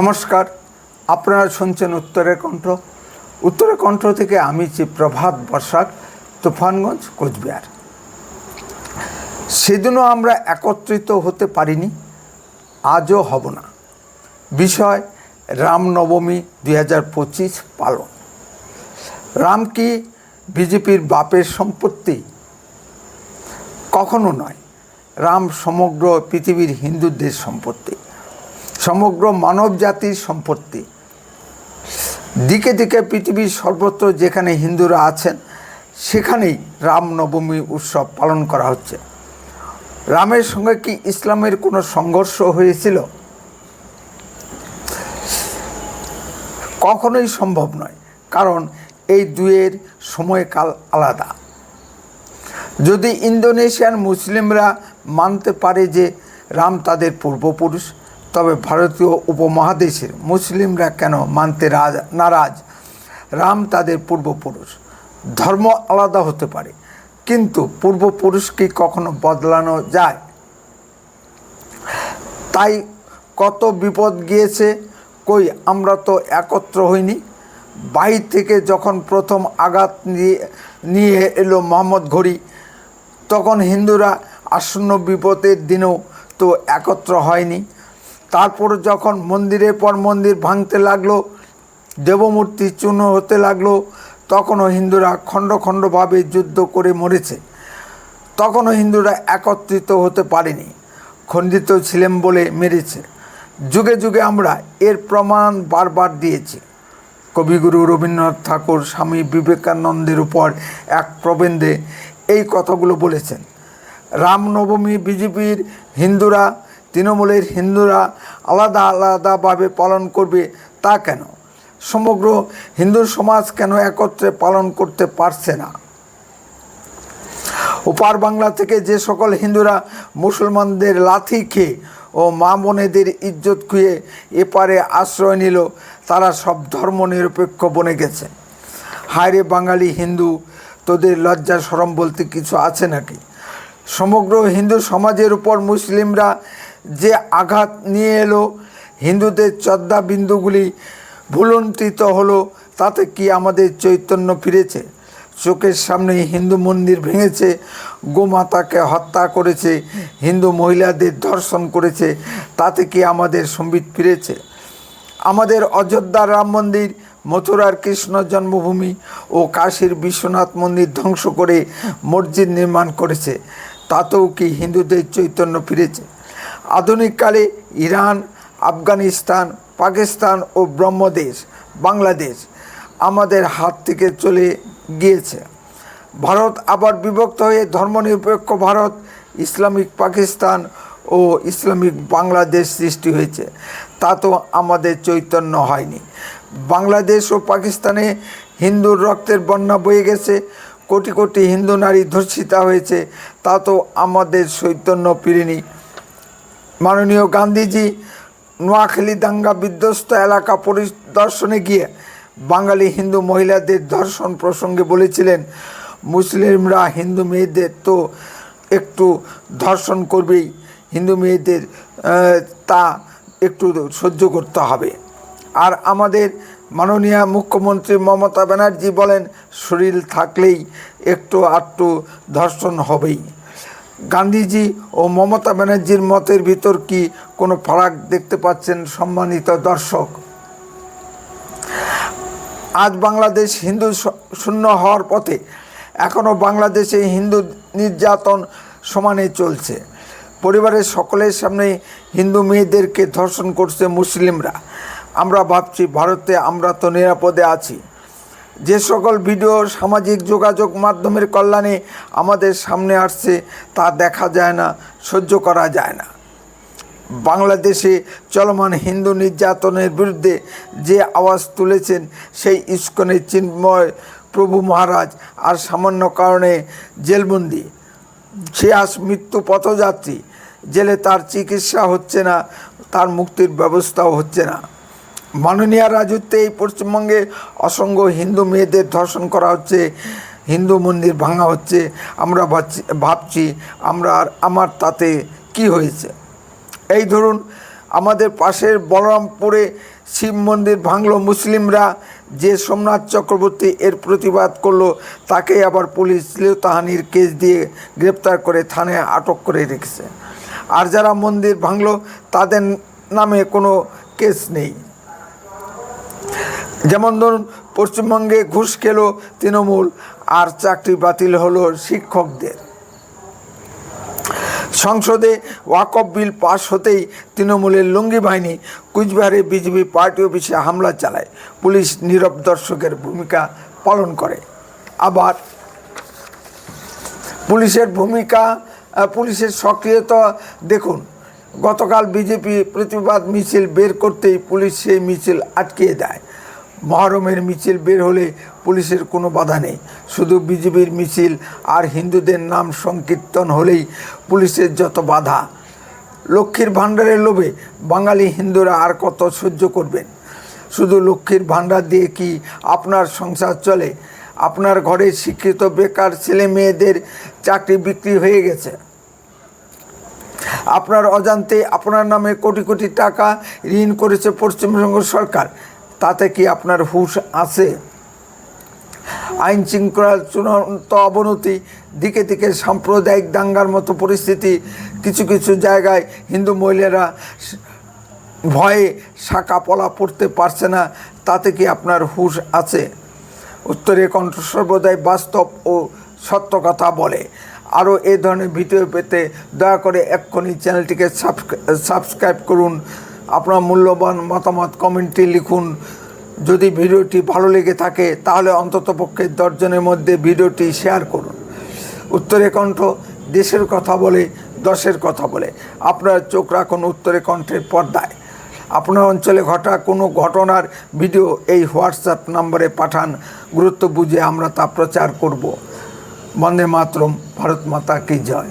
নমস্কার, আপনারা শুনছেন উত্তরের কণ্ঠ। উত্তরের কণ্ঠ থেকে আমি যে প্রভাত বর্ষাক, তুফানগঞ্জ, কোচবিহার। সেদিনও আমরা একত্রিত হতে পারিনি, আজও হব না। বিষয় রামনবমী দুই হাজার পঁচিশ পালন। রাম কি বিজেপির বাপের সম্পত্তি? কখনো নয়। রাম সমগ্র পৃথিবীর হিন্দুদের সম্পত্তি। সমগ্র মানব জাতির সম্পত্তি। দিকে দিকে পৃথিবীর সর্বত্র যেখানে হিন্দুরা আছেন, সেখানেই রামনবমী উৎসব পালন করা হচ্ছে। রামের সঙ্গে কি ইসলামের কোনো সংঘর্ষ হয়েছিল? কখনোই সম্ভব নয়, কারণ এই দুয়ের সময়কাল আলাদা। যদি ইন্দোনেশিয়ান মুসলিমরা মানতে পারে যে রাম তাদের পূর্বপুরুষ তবে ভারতীয় উপমহাদেশের মুসলিমরা কেন মানতে রাজ, নারাজ? রাম তাদের পূর্বপুরুষ। ধর্ম আলাদা হতে পারে, কিন্তু পূর্বপুরুষকে কখনো বদলানো যায়? তাই কত বিপদ গিয়েছে, কই আমরা তো একত্র হইনি। বাহির থেকে যখন প্রথম আঘাত নিয়ে নিয়ে এলো মোহাম্মদ ঘড়ি, তখন হিন্দুরা আসন্ন বিপদের দিনেও তো একত্র হয়নি। তারপর যখন মন্দিরের পর মন্দির ভাঙতে লাগল, দেবমূর্তি চূর্ণ হতে লাগল, তখনও হিন্দুরা খণ্ড খণ্ডভাবে যুদ্ধ করে মরেছে। তখনও হিন্দুরা একত্রিত হতে পারেনি, খণ্ডিত ছিলেন বলে মেরেছে। যুগে যুগে আমরা এর প্রমাণ বারবার দিয়েছি। কবিগুরু রবীন্দ্রনাথ ঠাকুর, স্বামী বিবেকানন্দের উপর এক প্রবন্ধে এই কথাগুলো বলেছেন, রামনবমী বিজেপির হিন্দুরা তৃণমূলের হিন্দুরা আলাদা আলাদাভাবে পালন করবে তা কেন? সমগ্র হিন্দু সমাজ কেন একত্রে পালন করতে পারছে না? ওপার বাংলা থেকে যে সকল হিন্দুরা মুসলমানদের লাথি খেয়ে ও মা বোনেদের ইজ্জত খুঁয়ে এপারে আশ্রয় নিল, তারা সব ধর্ম নিরপেক্ষ বনে গেছে। হায়রে বাঙালি হিন্দু, তোদের লজ্জা সরম বলতে কিছু আছে নাকি? সমগ্র হিন্দু সমাজের উপর মুসলিমরা যে আঘাত নিয়ে এলো, হিন্দুদের চদ্দা বিন্দুগুলি ভুলন্টিত হলো, তাতে কি আমাদের চৈতন্য ফিরেছে? চোখের সামনে হিন্দু মন্দির ভেঙেছে, গোমাতাকে হত্যা করেছে, হিন্দু মহিলাদের ধর্ষণ করেছে, তাতে কি আমাদের সম্বিত ফিরেছে? আমাদের অযোধ্যার রাম মন্দির, মথুরার কৃষ্ণ জন্মভূমি ও কাশীর বিশ্বনাথ মন্দির ধ্বংস করে মসজিদ নির্মাণ করেছে, তাতেও কি হিন্দুদের চৈতন্য ফিরেছে? আধুনিককালে ইরান, আফগানিস্তান, পাকিস্তান ও ব্রহ্মদেশ, বাংলাদেশ আমাদের হাত থেকে চলে গিয়েছে। ভারত আবার বিভক্ত হয়ে ধর্মনিরপেক্ষ ভারত, ইসলামিক পাকিস্তান ও ইসলামিক বাংলাদেশ সৃষ্টি হয়েছে। তা তো আমাদের চৈতন্য হয়নি। বাংলাদেশ ও পাকিস্তানে হিন্দুর রক্তের বন্যা বয়ে গেছে, কোটি কোটি হিন্দু নারী ধর্ষিতা হয়েছে, তা তো আমাদের চৈতন্য ফিরেনি মাননীয় গান্ধীজি নোয়াখালী দাঙ্গা বিধ্বস্ত এলাকা পরিদর্শনে গিয়ে বাঙালি হিন্দু মহিলাদের ধর্ষণ প্রসঙ্গে বলেছিলেন, মুসলিমরা হিন্দু মেয়েদের তো একটু ধর্ষণ করবেই, হিন্দু মেয়েদের তা একটু সহ্য করতে হবে। আর আমাদের মাননীয় মুখ্যমন্ত্রী মমতা ব্যানার্জি বলেন, শরীর থাকলেই একটু আটটু ধর্ষণ হবেই। গান্ধীজি ও মমতা ব্যানার্জির মতের ভিতর কি কোনো ফারাক দেখতে পাচ্ছেন সম্মানিত দর্শক? আজ বাংলাদেশ হিন্দু শূন্য হওয়ার পথে এখনও বাংলাদেশে হিন্দু নির্যাতন সমানে চলছে। পরিবারের সকলের সামনে হিন্দু মেয়েদেরকে ধর্ষণ করছে মুসলিমরা। আমরা ভাবছি, ভারতে আমরা তো নিরাপদে আছি। যে সকল ভিডিও সামাজিক যোগাযোগ মাধ্যমের কল্যাণে আমাদের সামনে আসছে, তা দেখা যায় না, সহ্য করা যায় না। বাংলাদেশে চলমান হিন্দু নির্যাতনের বিরুদ্ধে যে আওয়াজ তুলেছেন, সেই ইস্কনের চিন্ময় প্রভু মহারাজ আর সামান্য কারণে জেলবন্দি। সে আজ মৃত্যু পথযাত্রী, জেলে তার চিকিৎসা হচ্ছে না, তার মুক্তির ব্যবস্থাও হচ্ছে না। মাননীয় রাজত্বে এই পশ্চিমবঙ্গে অসংখ্য হিন্দু মেয়েদের ধর্ষণ করা হচ্ছে, হিন্দু মন্দির ভাঙা হচ্ছে। আমরা ভাবছি আমরা আর আমার তাতে কি হয়েছে? এই ধরুন, আমাদের পাশের বলরামপুরে শিব মন্দির ভাঙল মুসলিমরা, যে সোমনাথ চক্রবর্তী এর প্রতিবাদ করল, তাকে আবার পুলিশ শ্লীলতাহানির কেস দিয়ে গ্রেপ্তার করে থানায় আটক করে রেখেছে। আর যারা মন্দির ভাঙলো, তাদের নামে কোনো কেস নেই। যেমন ধরুন, পশ্চিমবঙ্গে ঘুষ খেল তৃণমূল আর চাকরি বাতিল হলো শিক্ষকদের। সংসদে ওয়াকফ বিল পাশ হতেই তৃণমূলের লুঙ্গি বাহিনী কুচবিহারে বিজেপি পার্টি অফিসে হামলা চালায়। পুলিশ নীরব দর্শকের ভূমিকা পালন করে। আবার পুলিশের ভূমিকা পুলিশের সক্রিয়তা দেখুন, গতকাল বিজেপি প্রতিবাদ মিছিল বের করতেই পুলিশ সেই মিছিল আটকিয়ে দেয়। মহরমের মিছিল বের হলে পুলিশের কোনো বাধা নেই। শুধু বিজেপির মিছিল আর হিন্দুদের নাম সংকীর্তন হলেই পুলিশের যত বাধা। লক্ষ্মীর ভাণ্ডারের লোভে বাঙালি হিন্দুরা আর কত সহ্য করবেন? শুধু লক্ষ্মীর ভাণ্ডার দিয়ে কি আপনার সংসার চলে? আপনার ঘরে শিক্ষিত বেকার ছেলে মেয়েদের চাকরি বিক্রি হয়ে গেছে। আপনার অজান্তে আপনার নামে কোটি কোটি টাকা ঋণ করেছে পশ্চিমবঙ্গ সরকার। তাতে কি আপনার হুশ আছে? আইন শৃঙ্খলার চূড়ান্ত অবনতি, দিকে দিকে সাম্প্রদায়িক দাঙ্গার মতো পরিস্থিতি, কিছু কিছু জায়গায় হিন্দু মহিলারা ভয়ে শাখা পলা পড়তে পারছে না, তাতে কি আপনার হুশ আছে? উত্তরে কণ্ঠ বাস্তব ও সত্য কথা বলে। আরও এ ধরনের ভিডিও পেতে দয়া করে এক্ষুনি চ্যানেলটিকে সাবস্ক্রাইব করুন। আপনার মূল্যবান মতামত কমেন্টে লিখুন। যদি ভিডিওটি ভালো লেগে থাকে, তাহলে অন্ততপক্ষে দশজনের মধ্যে ভিডিওটি শেয়ার করুন। উত্তরে কণ্ঠ, দেশের কথা বলে, দশের কথা বলে। আপনার চোখ রাখুন উত্তরে কণ্ঠের পর্দায়। আপনার অঞ্চলে ঘটা কোনো ঘটনার ভিডিও এই হোয়াটসঅ্যাপ নম্বরে পাঠান। গুরুত্ব বুঝে আমরা তা প্রচার করব। বন্দে মাতরম, ভারত মাতা কি জয়।